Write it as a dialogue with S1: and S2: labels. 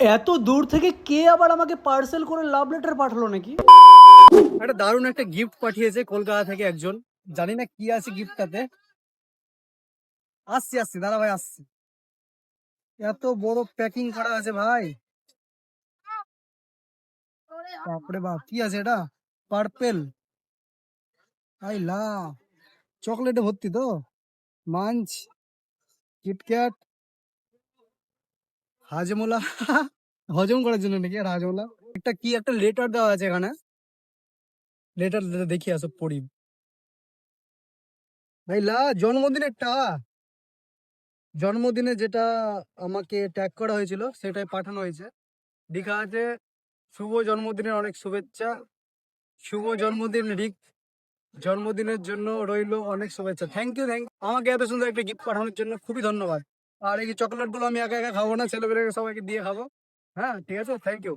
S1: এত দূর থেকে কে আবার আমাকে পার্সেল করে লাভ লেটার পাঠালো নাকি? একটা দারুণ একটা গিফট পাঠিয়েছে কলকাতা থেকে একজন। জানি না কি আছে গিফটটাতে আসছি আসছি, দাদা ভাই, আসছি। এত বড় প্যাকিং করা আছে ভাই। বাপরে বাপ, কি আছে এটা? পার্পেল আই লা চকলেটে ভর্তি তো? Munch KitKat Hajmola. হজম করার জন্য নাকি আর হাজমোলা? একটা কি একটা লেটার দেওয়া আছে এখানে। লেটার দেখি আসো, পড়ি। ভাই, লা জন্মদিনেরটা জন্মদিনে যেটা আমাকে ট্যাগ করা হয়েছিল, সেটাই পাঠানো হয়েছে। লেখা আছে, শুভ জন্মদিনের অনেক শুভেচ্ছা। শুভ জন্মদিন, রিক। জন্মদিনের জন্য রইল অনেক শুভেচ্ছা। থ্যাংক ইউ থ্যাংক আমাকে এত সুন্দর একটা গিফট পাঠানোর জন্য খুবই ধন্যবাদ। আর এই চকলেট গুলো আমি একা একা খাবো না ছেলেমেয়েকে সবাইকে দিয়ে খাবো হ্যাঁ ঠিক আছে থ্যাংক ইউ